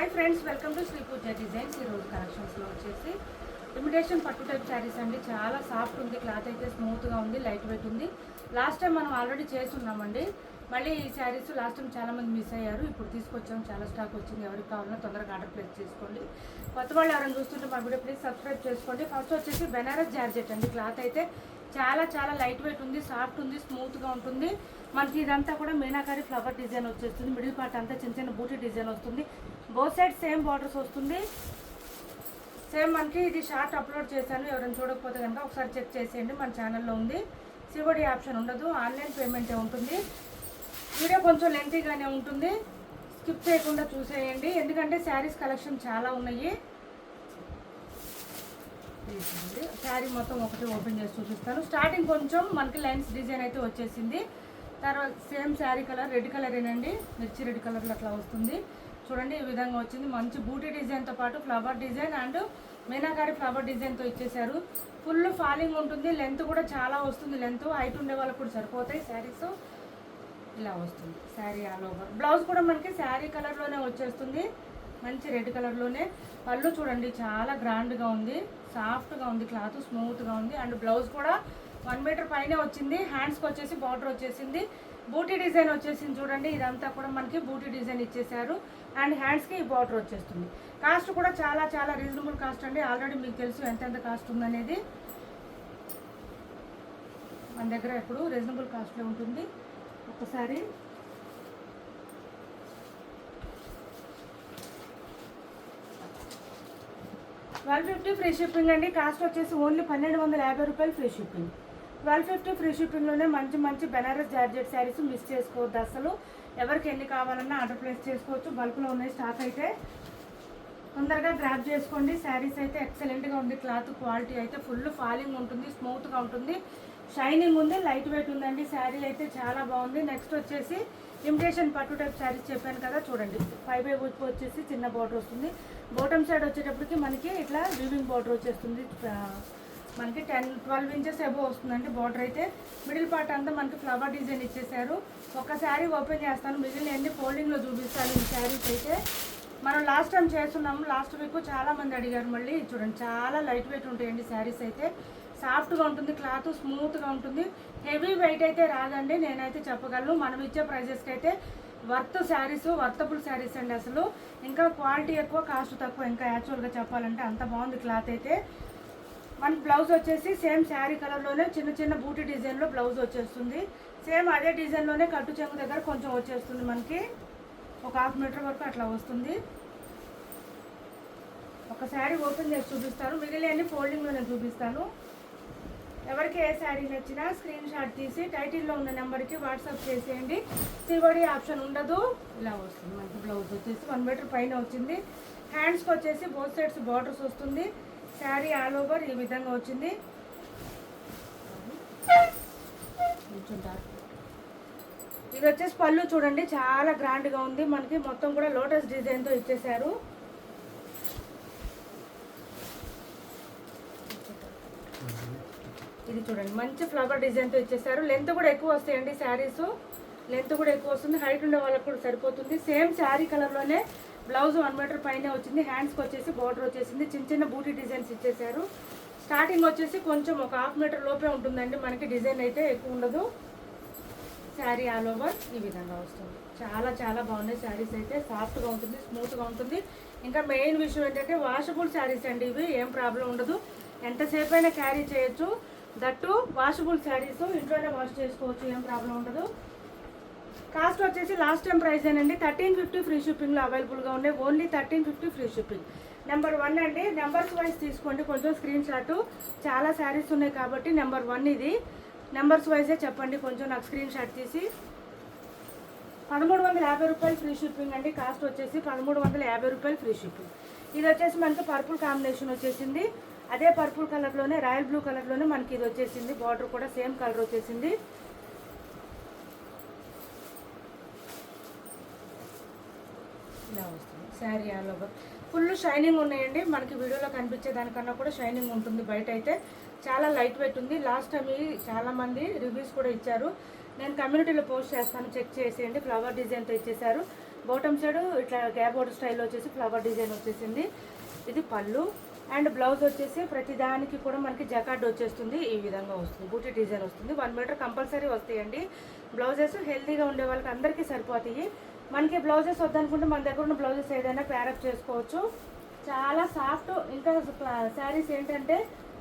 Hi friends welcome to Shri Pooja designs ఈరోజు కలెక్షన్స్లో వచ్చేసి ఇమిటేషన్ పట్టు టైప్ శారీస్ అండి. చాలా సాఫ్ట్ ఉంది క్లాత్ అయితే స్మూత్గా ఉంది లైట్ వెయిట్ ఉంది. లాస్ట్ టైం మనం ఆల్రెడీ చేస్తున్నామండి. మళ్ళీ ఈ శారీస్ లాస్ట్ టైం చాలా మంది మిస్ అయ్యారు. ఇప్పుడు తీసుకొచ్చాం చాలా స్టాక్ వచ్చింది. ఎవరికి కావాలన్నా తొందరగా ఆర్డర్ ప్లేస్ చేసుకోండి. కొత్త వాళ్ళు ఎవరైనా చూస్తుంటే మా వీడియో ప్లీజ్ సబ్స్క్రైబ్ చేసుకోండి. ఫస్ట్ వచ్చేసి బెనారస్ జార్జెట్ అండి. క్లాత్ అయితే చాలా చాలా లైట్ వెయిట్ ఉంది సాఫ్ట్ ఉంది స్మూత్గా ఉంటుంది. మనకి ఇదంతా కూడా మీనాకారి ఫ్లవర్ డిజైన్ వచ్చేస్తుంది. మిడిల్ పార్ట్ అంతా చిన్న చిన్న బూటీ డిజైన్ వస్తుంది. బోత్ సైడ్ సేమ్ బార్డర్స్ వస్తుంది. సేమ్ మనకి ఇది షార్ట్ అప్లోడ్ చేశాను. ఎవరైనా చూడకపోతే కనుక ఒకసారి చెక్ చేసేయండి. మన ఛానల్లో ఉంది. సివడి ఆప్షన్ ఉండదు. ఆన్లైన్ పేమెంటే ఉంటుంది. వీడియో కొంచెం లెంతీగానే ఉంటుంది. స్కిప్ చేయకుండా చూసేయండి. ఎందుకంటే శారీస్ కలెక్షన్ చాలా ఉన్నాయి. శారీ మొత్తం ఒకటి ఓపెన్ చేసి చూపిస్తాను. స్టార్టింగ్ కొంచెం మనకి లైన్స్ డిజైన్ అయితే వచ్చేసింది. తర్వాత same sari colour red colour ఏనండి. మిర్చి రెడ్ కలర్లో అట్లా వస్తుంది. చూడండి ఈ విధంగా వచ్చింది. మంచి బూటీ డిజైన్తో పాటు flower design and meenakari flower డిజైన్తో ఇచ్చేసారు ఫుల్ ఫాలింగ్ ఉంటుంది. లెంత్ కూడా చాలా వస్తుంది. లెంత్ హైట్ ఉండే వాళ్ళకి కూడా సరిపోతాయి శారీస్. ఇలా వస్తుంది. Sari all over. బ్లౌజ్ కూడా మనకి శారీ కలర్లోనే వచ్చేస్తుంది. మంచి రెడ్ కలర్లోనే పళ్ళు చూడండి చాలా గ్రాండ్గా ఉంది. సాఫ్ట్గా ఉంది క్లాత్ స్మూత్గా ఉంది. అండ్ బ్లౌజ్ కూడా వన్ మీటర్ పైనే వచ్చింది. హ్యాండ్స్కి వచ్చేసి బార్డర్ వచ్చేసింది. బూటీ డిజైన్ వచ్చేసింది చూడండి ఇదంతా కూడా మనకి బూటీ డిజైన్ ఇచ్చేసారు అండ్ హ్యాండ్స్కి ఈ బార్డర్ వచ్చేస్తుంది. కాస్ట్ కూడా చాలా చాలా రీజనబుల్ కాస్ట్ అండి. ఆల్రెడీ మీకు తెలుసు ఎంతెంత కాస్ట్ ఉందనేది. మన దగ్గర ఎప్పుడు రీజనబుల్ కాస్ట్లో ఉంటుంది. ఒకసారి. ట్వెల్వ్ ఫిఫ్టీ ఫ్రీ షిప్పింగ్ అండి. కాస్ట్ వచ్చేసి ఓన్లీ పన్నెండు వందల యాభై రూపాయలు free shipping. Twelve fifty free షిప్పింగ్లోనే మంచి మంచి బెనారస్ జార్జెట్ శారీస్ మిస్ చేసుకోవద్దు అసలు ఎవరికి ఎన్ని కావాలన్నా ఆర్డర్ ప్లేస్ చేసుకోవచ్చు. బల్క్లో ఉన్నాయి స్టాక్ అయితే. తొందరగా గ్రాప్ చేసుకోండి. శారీస్ అయితే ఎక్సలెంట్గా ఉంది. క్లాత్ క్వాలిటీ అయితే ఫుల్ ఫాలింగ్ ఉంటుంది. స్మూత్గా ఉంటుంది. షైనింగ్ ఉంది. లైట్ వెయిట్ ఉందండి. శారీ అయితే చాలా బాగుంది. నెక్స్ట్ వచ్చేసి ఇమిటేషన్ పట్టు టైప్ శారీస్ చెప్పాను కదా చూడండి. ఫైవ్ బై ఉప్పు వచ్చేసి చిన్న బార్డర్ వస్తుంది. బాటమ్ సైడ్ వచ్చేటప్పటికి మనకి ఇట్లా వీవింగ్ బార్డర్ వచ్చేస్తుంది. మనకి టెన్ ట్వెల్వ్ ఇంచెస్ అబో వస్తుందండి. బార్డర్ అయితే మిడిల్ పార్ట్ అంతా మనకి ఫ్లవర్ డిజైన్ ఇచ్చేసారు ఒక శారీ ఓపెన్ చేస్తాను. మిగిలిన ఎన్ని ఫోల్డింగ్లో చూపిస్తాను ఈ శారీస్ అయితే. మనం లాస్ట్ టైం చేస్తున్నాము. లాస్ట్ వీక్ చాలా మంది అడిగారు మళ్ళీ. చూడండి చాలా లైట్ వెయిట్ ఉంటాయండి శారీస్ అయితే. సాఫ్ట్గా ఉంటుంది క్లాత్ స్మూత్గా ఉంటుంది. హెవీ వెయిట్ అయితే రాదండి. నేనైతే చెప్పగలను. మనం ఇచ్చే ప్రైజెస్కి అయితే వర్త్ శారీస్ వర్తబుల్ శారీస్ అండి అసలు. ఇంకా క్వాలిటీ ఎక్కువ కాస్ట్ తక్కువ. ఇంకా యాక్చువల్గా చెప్పాలంటే అంత బాగుంది క్లాత్ అయితే. మన బ్లౌజ్ వచ్చేసి సేమ్ శారీ కలర్లోనే చిన్న చిన్న బూటీ డిజైన్లో బ్లౌజ్ వచ్చేస్తుంది. సేమ్ అదే డిజైన్లోనే కట్టు చెంగు దగ్గర కొంచెం వచ్చేస్తుంది మనకి. ఒక హాఫ్ మీటర్ వరకు అట్లా వస్తుంది. ఒక శారీ ఓపెన్ చేసి చూపిస్తాను. మిగిలిన ఫోల్డింగ్లో నేను చూపిస్తాను. ఎవరికి ఏ శారీ నచ్చినా స్క్రీన్ షాట్ తీసి టైటిల్లో ఉన్న నెంబర్కి వాట్సాప్ చేసేయండి. సివడి ఆప్షన్ ఉండదు. ఇలా వస్తుంది. మనకి బ్లౌజ్ వచ్చేసి వన్ మీటర్ పైన వచ్చింది. హ్యాండ్స్కి వచ్చేసి బోత్ సైడ్స్ బార్డర్స్ వస్తుంది. శారీ ఆల్ ఓవర్ ఈ విధంగా వచ్చింది. ఇది వచ్చేసి పళ్ళు చూడండి చాలా గ్రాండ్గా ఉంది. మనకి మొత్తం కూడా లోటస్ డిజైన్తో ఇచ్చేసారు ఇది చూడండి మంచి ఫ్లవర్ డిజైన్తో ఇచ్చేసారు లెంత్ కూడా ఎక్కువ వస్తాయండి శారీస్. లెంత్ కూడా ఎక్కువ వస్తుంది. హైట్ ఉండే వాళ్ళకి కూడా సరిపోతుంది. సేమ్ శారీ కలర్లోనే బ్లౌజ్ వన్ మీటర్ పైన వచ్చింది హ్యాండ్స్కి వచ్చేసి బార్డర్ వచ్చేసింది చిన్న చిన్న బూటీ డిజైన్స్ ఇచ్చేసారు స్టార్టింగ్ వచ్చేసి కొంచెం ఒక హాఫ్ మీటర్ లోపే ఉంటుందండి మనకి డిజైన్ అయితే ఎక్కువ ఉండదు. శారీ ఆల్ ఓవర్ ఈ విధంగా వస్తుంది. చాలా చాలా బాగున్నాయి శారీస్ అయితే. సాఫ్ట్గా ఉంటుంది స్మూత్గా ఉంటుంది. ఇంకా మెయిన్ విషయం ఏంటంటే వాషబుల్ శారీస్ అండి ఇవి ఏం ప్రాబ్లం ఉండదు. ఎంతసేపు అయినా క్యారీ చేయొచ్చు. దట్టు వాషబుల్ శారీస్ ఇంట్లోనే వాష్ చేసుకోవచ్చు ఏం ప్రాబ్లం ఉండదు. కాస్ట్ వచ్చేసి లాస్ట్ టైం ప్రైస్ ఏనండి? థర్టీన్ ఫిఫ్టీ ఫ్రీ షిప్పింగ్లో అవైలబుల్గా ఉన్నాయి only thirteen fifty free shipping. Number one అండి నెంబర్స్ వైజ్ తీసుకోండి కొంచెం స్క్రీన్ షాట్. చాలా శారీస్ ఉన్నాయి కాబట్టి నెంబర్ వన్ ఇది. నెంబర్స్ వైజే చెప్పండి కొంచెం నాకు స్క్రీన్ షాట్ తీసి. పదమూడు వందల యాభై రూపాయలు ఫ్రీ షిప్పింగ్ అండి కాస్ట్ వచ్చేసి పదమూడు వందల యాభై రూపాయలు ఫ్రీ షిప్పింగ్. ఇది వచ్చేసి మనకి పర్పుల్ కాంబినేషన్ వచ్చేసింది. అదే పర్పుల్ కలర్లోనే రాయల్ బ్లూ కలర్లోనే మనకి ఇది వచ్చేసింది. బార్డర్ కూడా సేమ్ కలర్ వచ్చేసింది. ఇలా వస్తుంది. Sari all over full shining ఉన్నాయండి. మనకి వీడియోలో కనిపించే దానికన్నా కూడా షైనింగ్ ఉంటుంది. బయట అయితే చాలా లైట్ వెయిట్ ఉంది. లాస్ట్ టైం చాలామంది రివ్యూస్ కూడా ఇచ్చారు. నేను కమ్యూనిటీలో పోస్ట్ చేస్తాను. చెక్ చేసేయండి. ఫ్లవర్ డిజైన్తో ఇచ్చేసారు బాటమ్ సైడ్ ఇట్లా గ్యాబోర్డ్ స్టైల్ వచ్చేసి ఫ్లవర్ డిజైన్ వచ్చేసింది. ఇది పళ్ళు. అండ్ బ్లౌజ్ వచ్చేసి ప్రతిదానికి కూడా మనకి జకార్డ్ వచ్చేస్తుంది. ఈ విధంగా వస్తుంది. బూటీ డిజైన్ వస్తుంది. వన్ మీటర్ కంపల్సరీ వస్తాయండి. బ్లౌజెస్ హెల్తీగా ఉండే వాళ్ళకి అందరికీ సరిపోతాయి. మనకి బ్లౌజెస్ వద్దనుకుంటే మన దగ్గర ఉన్న బ్లౌజెస్ ఏదైనా ప్యారప్ చేసుకోవచ్చు. చాలా సాఫ్ట్ ఇంకా శారీస్ ఏంటంటే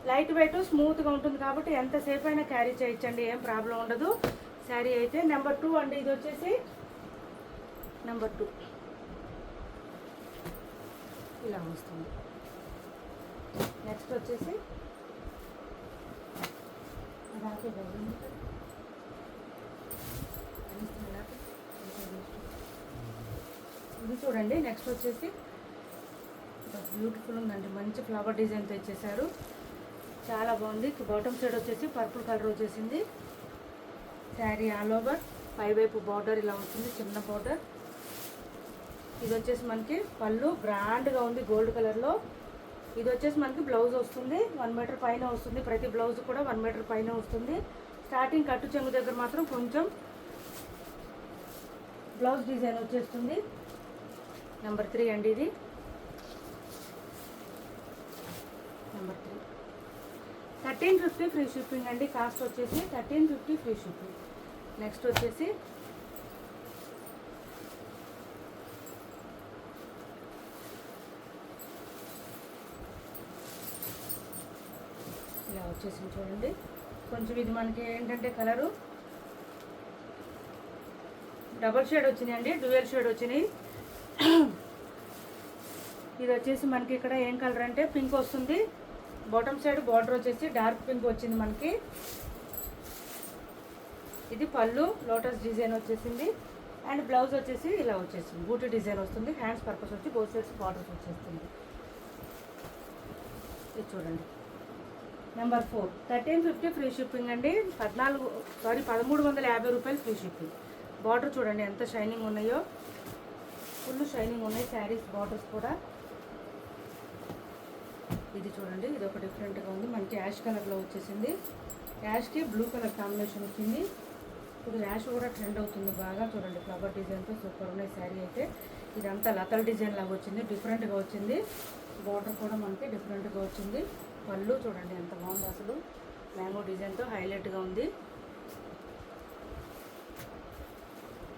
లైట్ వెయిట్ స్మూత్గా ఉంటుంది కాబట్టి ఎంతసేపు అయినా క్యారీ చేయొచ్చండి ఏం ప్రాబ్లం ఉండదు. శారీ అయితే నెంబర్ టూ అండి ఇది వచ్చేసి నెంబర్ టూ ఇలా వస్తుంది. నెక్స్ట్ వచ్చేసి రాకే బాబు. ఇది చూడండి. నెక్స్ట్ వచ్చేసి బ్యూటిఫుల్ ఉందండి. మంచి ఫ్లవర్ డిజైన్తో ఇచ్చేసారు చాలా బాగుంది. బాటమ్ సైడ్ వచ్చేసి పర్పుల్ కలర్ వచ్చేసింది. శారీ ఆల్ ఓవర్ పైవైపు బార్డర్ ఇలా వచ్చింది చిన్న బార్డర్ ఇది వచ్చేసి మనకి పళ్ళు గ్రాండ్గా ఉంది గోల్డ్ కలర్లో ఇది వచ్చేసి మనకి బ్లౌజ్ వస్తుంది. వన్ మీటర్ పైన వస్తుంది. ప్రతి బ్లౌజ్ కూడా వన్ మీటర్ పైన వస్తుంది. స్టార్టింగ్ కట్టు చెంగు దగ్గర మాత్రం కొంచెం బ్లౌజ్ డిజైన్ వచ్చేస్తుంది. నెంబర్ త్రీ అండి ఇది. Number three thirteen fifty free shipping అండి. కాస్ట్ వచ్చేసి thirteen fifty free shipping next వచ్చేసి ఇలా వచ్చేసింది చూడండి. కొంచెం ఇది మనకి ఏంటంటే కలరు. డబల్ షేడ్ వచ్చినాయండి. డ్యూయల్ షేడ్ వచ్చినాయి. ఇది వచ్చేసి మనకి ఇక్కడ ఏం కలర్ అంటే పింక్ వస్తుంది. బాటమ్ సైడ్ బార్డర్ వచ్చేసి డార్క్ పింక్ వచ్చింది మనకి. ఇది పళ్ళు లోటస్ డిజైన్ వచ్చేసింది. అండ్ బ్లౌజ్ వచ్చేసి ఇలా వచ్చేసింది. బూటీ డిజైన్ వస్తుంది. హ్యాండ్స్ పర్పస్ వచ్చి బోత్ సైడ్స్ బార్డర్స్ వచ్చేస్తుంది. ఇది చూడండి. Number four thirteen fifty free shipping అండి. పద్నాలుగు సారీ పదమూడు వందల యాభై రూపాయలు ఫ్రీ షిప్పింగ్. బార్డర్ చూడండి ఎంత షైనింగ్ ఉన్నాయో. ఫుల్ షైనింగ్ ఉన్నాయి. శారీస్ బార్డర్స్ కూడా. ఇది చూడండి ఇది ఒక డిఫరెంట్గా ఉంది. మనకి యాష్ కలర్లో వచ్చేసింది. యాష్కి బ్లూ కలర్ కాంబినేషన్ వచ్చింది. ఇప్పుడు యాష్ కూడా ట్రెండ్ అవుతుంది బాగా. చూడండి ఫ్లవర్ డిజైన్తో సూపర్ ఉన్నాయి. శారీ అయితే ఇదంతా లతల్ డిజైన్ లాగా వచ్చింది. డిఫరెంట్గా వచ్చింది. బార్డర్ కూడా మనకి డిఫరెంట్గా వచ్చింది. పళ్ళు చూడండి ఎంత బాగుంది అసలు. మ్యాంగో డిజైన్తో హైలైట్గా ఉంది.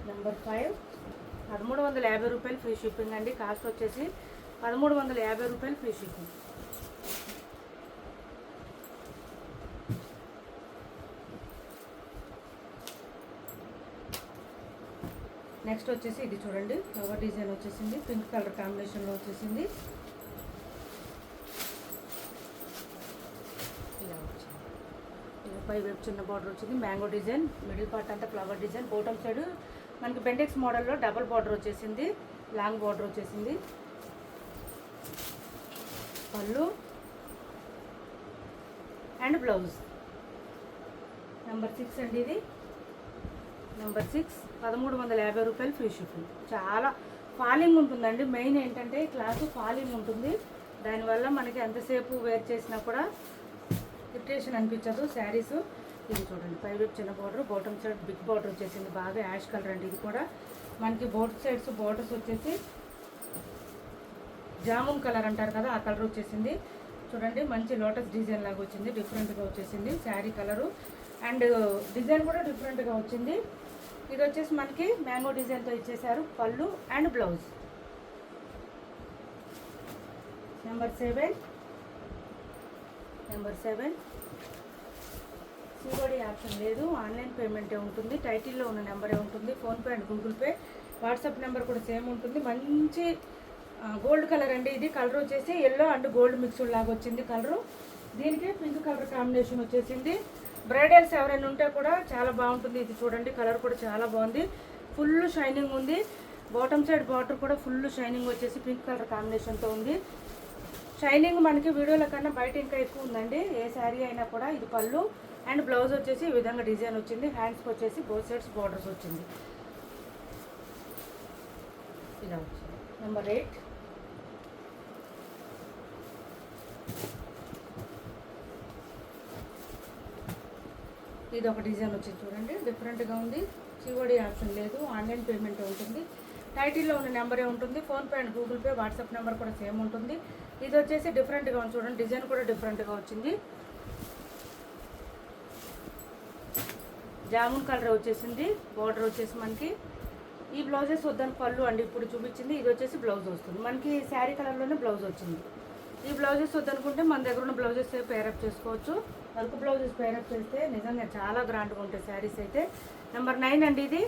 నెంబర్ ఫైవ్ పదమూడు వందల యాభై రూపాయలు ఫ్రీ షిప్పింగ్ అండి. కాస్ట్ వచ్చేసి పదమూడు వందల యాభై రూపాయలు ఫ్రీ షిప్పింగ్ నెక్స్ట్ వచ్చేసి ఇది చూడండి ఫ్లవర్ డిజైన్ వచ్చేసింది పింక్ కలర్ కాంబినేషన్లో వచ్చేసింది. ఇలా వచ్చింది పై వైపు చిన్న బార్డర్ వచ్చింది మ్యాంగో డిజైన్ మిడిల్ పార్ట్ అంతా ఫ్లవర్ డిజైన్ బోటం సైడ్ మనకి బెండెక్స్ మోడల్లో డబుల్ బార్డర్ వచ్చేసింది లాంగ్ బార్డర్ వచ్చేసింది. పళ్ళు అండ్ బ్లౌజ్ నెంబర్ సిక్స్ అండి ఇది. నెంబర్ సిక్స్ పదమూడు వందల యాభై రూపాయలు ఫ్రీ షిప్పింగ్ చాలా ఫాలింగ్ ఉంటుందండి. మెయిన్ ఏంటంటే క్లాత్ క్లాసు ఫాలింగ్ ఉంటుంది. దానివల్ల మనకి ఎంతసేపు వేర్ చేసినా కూడా ఇరిటేషన్ అనిపించదు. శారీస్ ఇది చూడండి. పై వైపు చిన్న border bottom side big border వచ్చేసింది. బాగా యాష్ కలర్ అండి ఇది కూడా. మనకి బోత్ సైడ్స్ బార్డర్స్ వచ్చేసి జామున్ కలర్ అంటారు కదా ఆ కలర్ వచ్చేసింది. చూడండి మంచి లోటస్ డిజైన్ లాగా వచ్చింది. డిఫరెంట్గా వచ్చేసింది. శారీ కలరు అండ్ డిజైన్ కూడా డిఫరెంట్గా వచ్చింది. ఇది వచ్చేసి మనకి మ్యాంగో డిజైన్తో ఇచ్చేసారు పళ్ళు and blouse. Number seven. Number seven. COD option లేదు. ఆన్లైన్ పేమెంటే ఉంటుంది. టైటిల్లో ఉన్న నెంబరే ఉంటుంది. PhonePe and Google Pay. WhatsApp number కూడా సేమ్ ఉంటుంది. మంచి గోల్డ్ కలర్ అండి ఇది. కలర్ వచ్చేసి ఎల్లో అండ్ గోల్డ్ మిక్స్డ్ లాగా వచ్చింది కలరు. దీనికి పింక్ కలర్ కాంబినేషన్ వచ్చేసింది. బ్రైడల్స్ ఎవరైనా ఉంటే కూడా చాలా బాగుంటుంది. ఇది చూడండి కలర్ కూడా చాలా బాగుంది. ఫుల్ షైనింగ్ ఉంది. బాటమ్ సైడ్ బార్డర్ కూడా ఫుల్ షైనింగ్ వచ్చేసి పింక్ కలర్ కాంబినేషన్తో ఉంది. షైనింగ్ మనకి వీడియోల కన్నా బయట ఇంకా ఎక్కువ ఉందండి. ఏ శారీ అయినా కూడా ఇది పళ్ళు అండ్ బ్లౌజ్ వచ్చేసి ఈ విధంగా డిజైన్ వచ్చింది. హ్యాండ్స్కి వచ్చేసి బోత్ సైడ్స్ బార్డర్స్ వచ్చింది. ఇలా వచ్చింది. Number eight. ఇది ఒక డిజైన్ వచ్చింది చూడండి. డిఫరెంట్గా ఉంది. సిఓడి ఆప్షన్ లేదు. ఆన్లైన్ పేమెంట్ ఉంటుంది. టైటిల్లో ఉన్న నెంబరే ఉంటుంది. PhonePe and Google Pay WhatsApp number కూడా సేమ్ ఉంటుంది. ఇది వచ్చేసి డిఫరెంట్గా ఉంది చూడండి. డిజైన్ కూడా డిఫరెంట్గా వచ్చింది. జామున్ కలర్ వచ్చేసింది. బార్డర్ వచ్చేసి మనకి ఈ బ్లౌజెస్ వద్దని పళ్ళు అండి. ఇప్పుడు చూపించింది. ఇది వచ్చేసి బ్లౌజ్ వస్తుంది. మనకి శారీ కలర్లోనే బ్లౌజ్ వచ్చింది. ఈ బ్లౌజెస్ వద్దనుకుంటే మన దగ్గర ఉన్న బ్లౌజెస్ పేరప్ చేసుకోవచ్చు. వర్క్ బ్లౌజెస్ పేరప్ చేస్తే నిజంగా చాలా గ్రాండ్గా ఉంటాయి శారీస్ అయితే. నెంబర్ నైన్ అండి ఇది.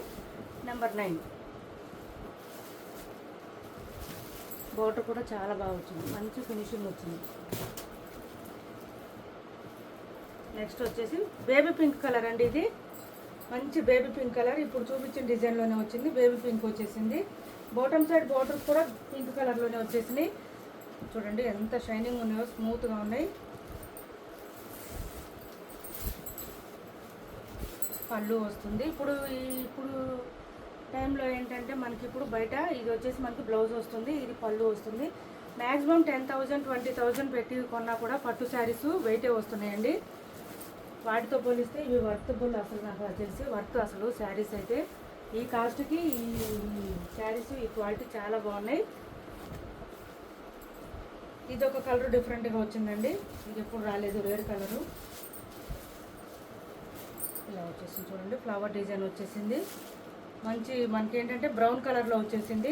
నెంబర్ నైన్ బోర్డర్ కూడా చాలా బాగా వచ్చింది. మంచి ఫినిషింగ్ వచ్చింది. నెక్స్ట్ వచ్చేసి బేబీ పింక్ కలర్ అండి ఇది. మంచి బేబీ పింక్ కలర్ ఇప్పుడు చూపించిన డిజైన్లోనే వచ్చింది. బేబీ పింక్ వచ్చేసింది. బాటమ్ సైడ్ బార్డర్స్ కూడా పింక్ కలర్లోనే వచ్చేసినాయి. చూడండి ఎంత షైనింగ్ ఉన్నాయో స్మూత్గా ఉన్నాయి. పళ్ళు వస్తుంది. ఇప్పుడు ఈ- ఇప్పుడు టైంలో ఏంటంటే మనకి ఇప్పుడు బయట ఇది వచ్చేసి మనకి బ్లౌజ్ వస్తుంది ఇది పళ్ళు వస్తుంది. Maximum ten thousand twenty thousand పెట్టి కొన్నా కూడా పట్టు శారీస్ వెయిటే వస్తున్నాయండి. వాటితో పోలిస్తే ఇవి వర్తబుల్ అసలు నాకు తెలిసి వర్త్ అసలు శారీస్ అయితే. ఈ కాస్ట్కి ఈ శారీస్ ఈ క్వాలిటీ చాలా బాగున్నాయి. ఇది ఒక కలర్ డిఫరెంట్గా వచ్చిందండి. ఇది ఎప్పుడు రాలేదు రేర్ కలరు. ఇలా వచ్చేసింది చూడండి ఫ్లవర్ డిజైన్ వచ్చేసింది. మంచి మనకి ఏంటంటే బ్రౌన్ కలర్లో వచ్చేసింది.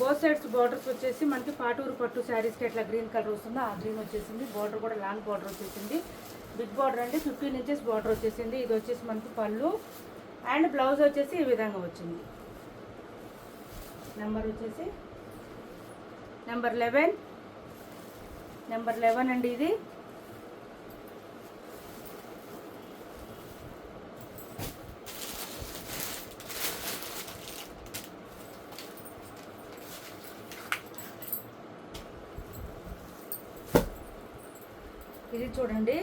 బోత్ సైడ్స్ బార్డర్స్ వచ్చేసి మనకి పాటూరు పట్టు శారీస్కి ఎట్లా గ్రీన్ కలర్ వస్తుందో ఆ గ్రీన్ వచ్చేసింది. బార్డర్ కూడా లాంగ్ బార్డర్ వచ్చేసింది. బిగ్ బార్డర్ అంటే ఫిఫ్టీన్ ఇంచెస్ బార్డర్ వచ్చేసింది. ఇది వచ్చేసి మనకి పళ్ళు. అండ్ బ్లౌజ్ వచ్చేసి ఈ విధంగా వచ్చింది. నెంబర్ వచ్చేసి నెంబర్ లెవెన్. నెంబర్ లెవెన్ అండి ఇది. ఇది చూడండి.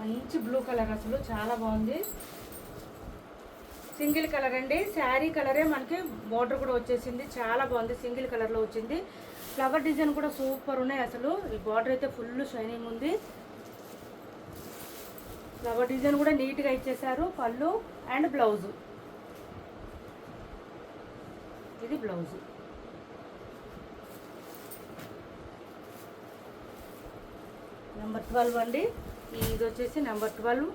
మంచి బ్లూ కలర్ అసలు చాలా బాగుంది. సింగిల్ కలర్ అండి. శారీ కలరే మనకి బార్డర్ కూడా వచ్చేసింది. చాలా బాగుంది. సింగిల్ కలర్లో వచ్చింది. ఫ్లవర్ డిజైన్ కూడా సూపర్ ఉన్నాయి అసలు. ఈ బార్డర్ అయితే ఫుల్ షైనింగ్ ఉంది. ఫ్లవర్ డిజైన్ కూడా నీట్గా ఇచ్చేసారు. పళ్ళు అండ్ బ్లౌజు. ఇది బ్లౌజు. నెంబర్ ట్వెల్వ్ అండి. ఇది వచ్చేసి నెంబర్ ట్వెల్వ్.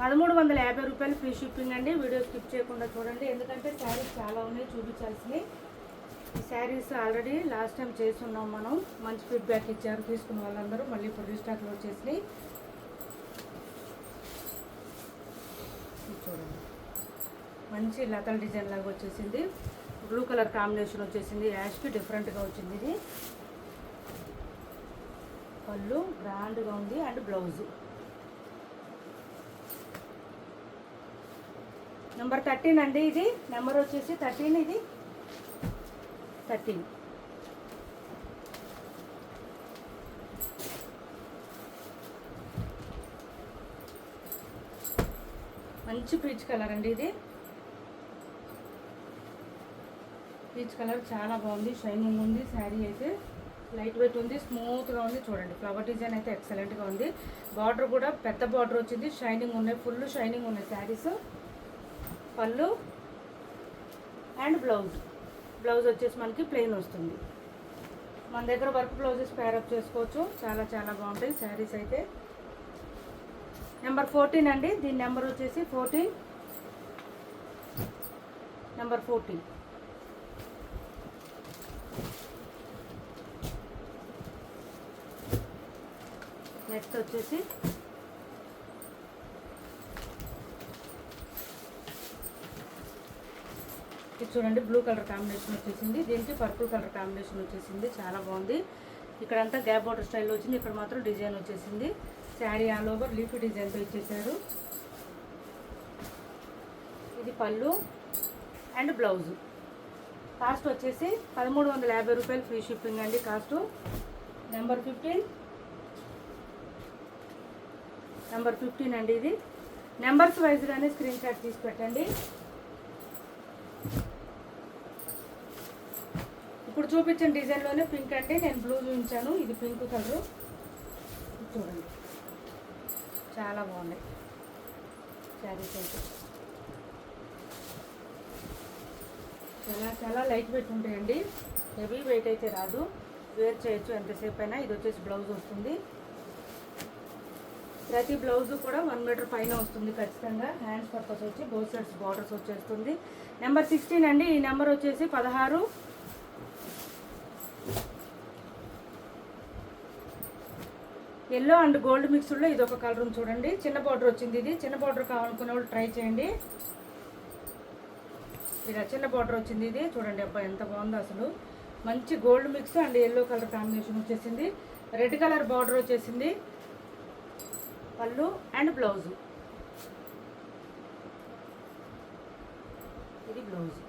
పదమూడు వందల యాభై రూపాయలు ఫ్రీ షిప్పింగ్ అండి. వీడియో స్కిప్ చేయకుండా చూడండి. ఎందుకంటే శారీస్ చాలా ఉన్నాయి చూపించాల్సినవి ఈ శారీస్ ఆల్రెడీ లాస్ట్ టైం చేస్తున్నాం మనం. మంచి ఫీడ్బ్యాక్ ఇచ్చారు తీసుకున్న వాళ్ళందరూ. మళ్ళీ ఇప్పుడు రీస్టాక్లో వచ్చేసినాయి. చూడండి. మంచి లతల డిజైన్ లాగా వచ్చేసింది. బ్లూ కలర్ కాంబినేషన్ వచ్చేసింది. యాష్కి డిఫరెంట్గా వచ్చింది ఇది. పళ్ళు గ్రాండ్గా ఉంది. And blouse. నెంబర్ థర్టీన్ అండి ఇది. నెంబర్ వచ్చేసి థర్టీన్ ఇది. థర్టీన్ మంచి పీచ్ కలర్ అండి ఇది. పీచ్ కలర్ చాలా బాగుంది. షైనింగ్ ఉంది శారీ అయితే. లైట్ వెయిట్ ఉంది స్మూత్గా ఉంది. చూడండి ఫ్లవర్ డిజైన్ అయితే ఎక్సలెంట్గా ఉంది. బార్డర్ కూడా పెద్ద బార్డర్ వచ్చింది. షైనింగ్ ఉన్నాయి ఫుల్ షైనింగ్ ఉన్నాయి శారీస్ పళ్ళు అండ్ బ్లౌజ్. బ్లౌజ్ వచ్చేసి మనకి ప్లెయిన్ వస్తుంది. మన దగ్గర వర్క్ బ్లౌజెస్ పేరప్ చేసుకోవచ్చు. చాలా చాలా బాగుంటాయి. శారీస్ అయితే. నెంబర్ ఫోర్టీన్ అండి. దీని నెంబర్ వచ్చేసి ఫోర్టీన్ నెంబర్ ఫోర్టీన్ నెక్స్ట్ వచ్చేసి ఇది చూడండి బ్లూ కలర్ కాంబినేషన్ వచ్చేసింది. దీనికి పర్పుల్ కలర్ కాంబినేషన్ వచ్చేసింది. చాలా బాగుంది. ఇక్కడంతా గ్యాప్ బోర్డర్ స్టైల్లో వచ్చింది. ఇక్కడ మాత్రం డిజైన్ వచ్చేసింది. శారీ ఆల్ ఓవర్ లీఫ్ డిజైన్తో ఇచ్చేసారు ఇది పళ్ళు అండ్ బ్లౌజు కాస్ట్ వచ్చేసి పదమూడు వందల యాభై రూపాయలు ఫ్రీ షిప్పింగ్ అండి cost number fifteen number fifteen అండి ఇది. నెంబర్స్ వైజ్గానే స్క్రీన్ షాట్ తీసి పెట్టండి. చూపించిన డిజైన్లోనే పింక్ అండి నేను బ్లూ చూపించాను. ఇది పింక్ కలరు చూడండి. చాలా బాగున్నాయి శారీస్ అయితే చాలా చాలా లైట్ వెయిట్ ఉంటాయండి. హెవీ వెయిట్ అయితే రాదు. వేర్ చేయొచ్చు ఎంతసేపు అయినా. ఇది వచ్చేసి బ్లౌజ్ వస్తుంది. ప్రతి బ్లౌజ్ కూడా వన్ మీటర్ పైన వస్తుంది ఖచ్చితంగా. హ్యాండ్స్ పర్పస్ వచ్చి బోత్ సైడ్స్ బార్డర్స్ వచ్చేస్తుంది. నెంబర్ సిక్స్టీన్ అండి. ఈ నెంబర్ వచ్చేసి పదహారు. ఎల్లో అండ్ గోల్డ్ మిక్స్డ్లో ఇది ఒక కలర్ ఉంది చూడండి. చిన్న బార్డర్ వచ్చింది ఇది. చిన్న బార్డర్ కావాలనుకునే వాళ్ళు ట్రై చేయండి. ఇలా చిన్న బార్డర్ వచ్చింది ఇది. చూడండి అబ్బా ఎంత బాగుందో అసలు. మంచి gold mix and yellow colour combination వచ్చేసింది. రెడ్ కలర్ బార్డర్ వచ్చేసింది. పళ్ళు అండ్ బ్లౌజు ఇది బ్లౌజ్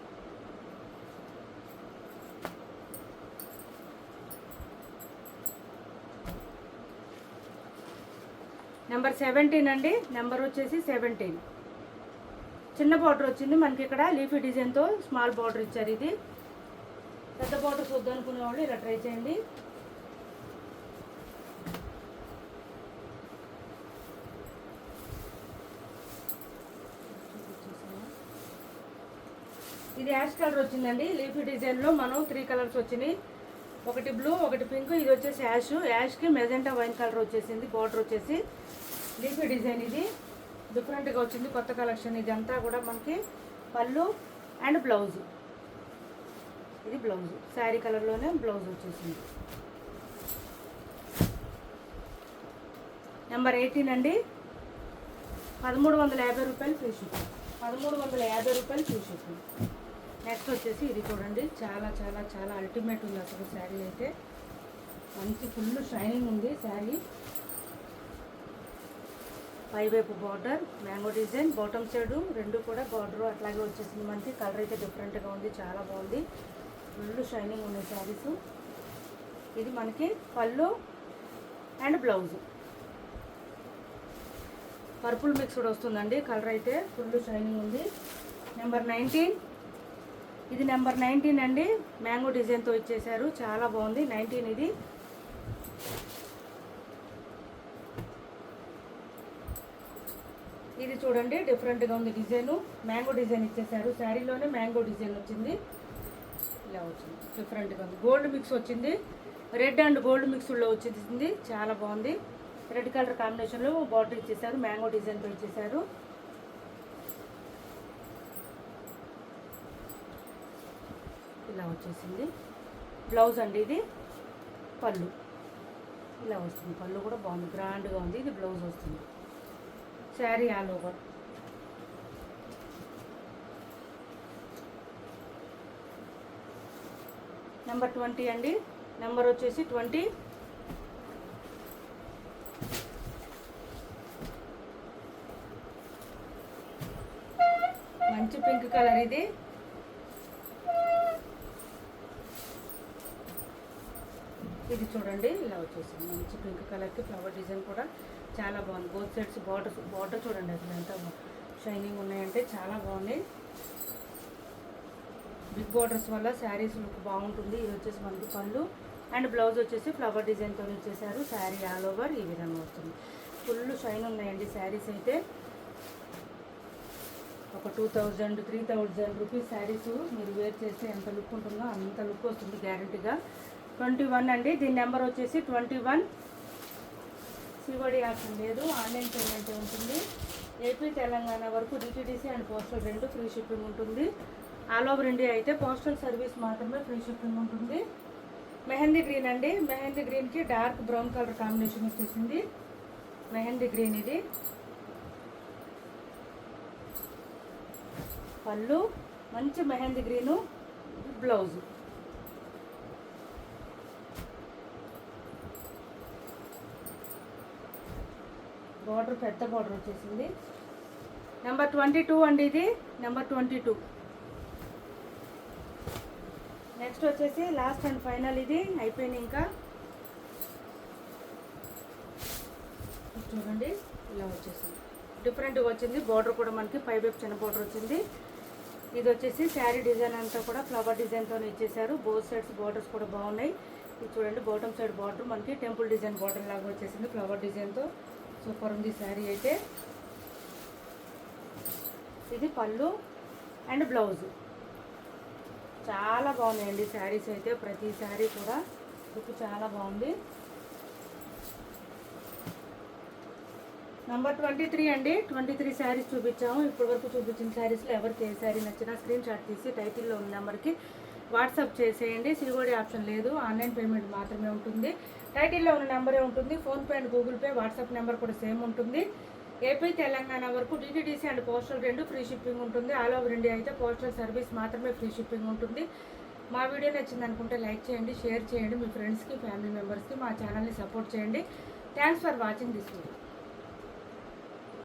నెంబర్ సెవెంటీన్ అండి. నెంబర్ వచ్చేసి సెవెంటీన్. చిన్న బార్డర్ వచ్చింది. మనకి ఇక్కడ లీఫీ డిజైన్తో స్మాల్ బార్డర్ ఇచ్చారు ఇది. పెద్ద బార్డర్ చూద్దాం అనుకునే వాళ్ళు ఇలా ట్రై చేయండి. ఇది యాష్ కలర్ వచ్చిందండి. లీఫీ డిజైన్లో మనం త్రీ కలర్స్ వచ్చినాయి. ఒకటి బ్లూ ఒకటి పింక్ ఇది వచ్చేసి యాష్. యాష్కి మెజెంటా వైన్ కలర్ వచ్చేసింది. బార్డర్ వచ్చేసి లీఫీ డిజైన్ ఇది. డిఫరెంట్గా వచ్చింది కొత్త కలెక్షన్. ఇదంతా కూడా మనకి పళ్ళు అండ్ బ్లౌజ్. ఇది బ్లౌజ్. శారీ కలర్లోనే బ్లౌజ్ వచ్చేసింది. నెంబర్ ఎయిటీన్ అండి. పదమూడు వందల యాభై రూపాయలు ఫ్రీ షిప్పింగ్. పదమూడు వందల యాభై రూపాయలు ఫ్రీ షిప్పింగ్. నెక్స్ట్ వచ్చేసి ఇది చూడండి. చాలా చాలా చాలా అల్టిమేట్ ఉంది అసలు శారీ అయితే. మంచి ఫుల్ షైనింగ్ ఉంది sari. పైవైపు border mango design bottom side రెండు కూడా బార్డర్ అట్లాగే వచ్చేసింది. మనకి కలర్ అయితే డిఫరెంట్గా ఉంది చాలా బాగుంది. ఫుల్ షైనింగ్ ఉన్నాయి శారీస్ ఇది మనకి పళ్ళు అండ్ బ్లౌజ్ పర్పుల్ మిక్స్డ్ వస్తుందండి కలర్ అయితే ఫుల్ షైనింగ్ ఉంది. నెంబర్ నైన్టీన్ ఇది నెంబర్ నైన్టీన్ అండి మ్యాంగో డిజైన్తో ఇచ్చేసారు చాలా బాగుంది. నైన్టీన్ ఇది. ఇది చూడండి డిఫరెంట్గా ఉంది డిజైన్. మ్యాంగో డిజైన్ ఇచ్చేసారు. శారీలోనే మ్యాంగో డిజైన్ వచ్చింది. ఇలా వచ్చింది. డిఫరెంట్గా ఉంది. గోల్డ్ మిక్స్ వచ్చింది. రెడ్ అండ్ గోల్డ్ మిక్స్లో వచ్చింది చాలా బాగుంది. రెడ్ కలర్ కాంబినేషన్లో బార్డర్ ఇచ్చేసారు. మ్యాంగో డిజైన్తో ఇచ్చేసారు. ఇలా వచ్చేసింది. బ్లౌజ్ అండి ఇది. పళ్ళు. ఇలా వస్తుంది. పళ్ళు కూడా బాగుంది. గ్రాండ్గా ఉంది. ఇది బ్లౌజ్ వస్తుంది. Sari all over number twenty అండి. నెంబర్ వచ్చేసి ట్వంటీ మంచి పింక్ కలర్ ఇది. ఇది చూడండి ఇలా వచ్చేసింది. మంచి పింక్ కలర్కి ఫ్లవర్ డిజైన్ కూడా చాలా బాగుంది. బోత్ సైడ్స్ బార్డర్ బార్డర్ చూడండి అసలు ఎంత షైనింగ్ ఉన్నాయంటే చాలా బాగున్నాయి. బిగ్ బార్డర్స్ వల్ల శారీస్ లుక్ బాగుంటుంది. ఇది వచ్చేసి మనకి పళ్ళు. అండ్ బ్లౌజ్ వచ్చేసి ఫ్లవర్ డిజైన్తో ఇచ్చేసారు శారీ ఆల్ ఓవర్ ఈ విధంగా వస్తుంది. ఫుల్ షైన్ ఉన్నాయండి శారీస్ అయితే. ఒక two thousand three thousand rupees saris మీరు వేర్ చేస్తే ఎంత లుక్ ఉంటుందో అంత లుక్ వస్తుంది గ్యారంటీగా ట్వంటీ వన్ అండి. దీని నెంబర్ వచ్చేసి ట్వంటీ వన్. సివడి ఆప్షన్ లేదు. ఆన్లైన్ పేమెంట్ ఉంటుంది. ఏపీ తెలంగాణ వరకు డిటీడీసీ అండ్ పోస్టల్ రెండు ఫ్రీ షిప్పింగ్ ఉంటుంది. ఆల్ ఓవర్ ఇండియా అయితే పోస్టల్ సర్వీస్ మాత్రమే ఫ్రీ షిప్పింగ్ ఉంటుంది. మెహందీ గ్రీన్ అండి. మెహందీ గ్రీన్కి డార్క్ బ్రౌన్ కలర్ కాంబినేషన్ వచ్చేసింది. మెహందీ గ్రీన్ ఇది. పళ్ళు మంచి మెహందీ గ్రీను బ్లౌజు. బార్డర్ పెద్ద బార్డర్ వచ్చేసింది. నెంబర్ ట్వంటీ టూ అండి ఇది. నెంబర్ ట్వంటీ టూ నెక్స్ట్ వచ్చేసి లాస్ట్ అండ్ ఫైనల్ ఇది. అయిపోయింది ఇంకా. చూడండి ఇలా వచ్చేసింది. డిఫరెంట్గా వచ్చింది. బార్డర్ కూడా మనకి పై వైపు చిన్న బార్డర్ వచ్చింది. ఇది వచ్చేసి శారీ డిజైన్ అంతా కూడా ఫ్లవర్ డిజైన్తో ఇచ్చేసారు బోత్ సైడ్స్ బార్డర్స్ కూడా బాగున్నాయి. ఇది చూడండి బాటమ్ సైడ్ బార్డర్ మనకి టెంపుల్ డిజైన్ బార్డర్ లాగా వచ్చేసింది ఫ్లవర్ డిజైన్తో సూపర్ ఉంది శారీ అయితే. ఇది పళ్ళు అండ్ బ్లౌజ్. చాలా బాగున్నాయండి శారీస్ అయితే. ప్రతి శారీ కూడా లుక్ చాలా బాగుంది. నంబర్ ట్వంటీ త్రీ అండి. ట్వంటీ త్రీ శారీస్ చూపించాము. ఇప్పటి వరకు చూపించిన శారీస్లో ఎవరికి ఏ శారీ నచ్చినా స్క్రీన్ షాట్ తీసి టైటిల్లో ఉన్న నెంబర్కి వాట్సాప్ చేసేయండి. సిఓడి ఆప్షన్ లేదు. ఆన్లైన్ పేమెంట్ మాత్రమే ఉంటుంది. టైటిల్లో ఉన్న నెంబరే ఉంటుంది PhonePe and Google Pay WhatsApp number కూడా సేమ్ ఉంటుంది. ఏపీ తెలంగాణ వరకు డిటీడీసీ అండ్ పోస్టల్ రెండు ఫ్రీ షిప్పింగ్ ఉంటుంది. ఆల్ ఓవర్ ఇండియా అయితే పోస్టల్ సర్వీస్ మాత్రమే ఫ్రీ షిప్పింగ్ ఉంటుంది. మా వీడియో నచ్చింది అనుకుంటే లైక్ చేయండి షేర్ చేయండి. మీ ఫ్రెండ్స్కి ఫ్యామిలీ మెంబర్స్కి మా ఛానల్ని సపోర్ట్ చేయండి. Thanks for watching this video.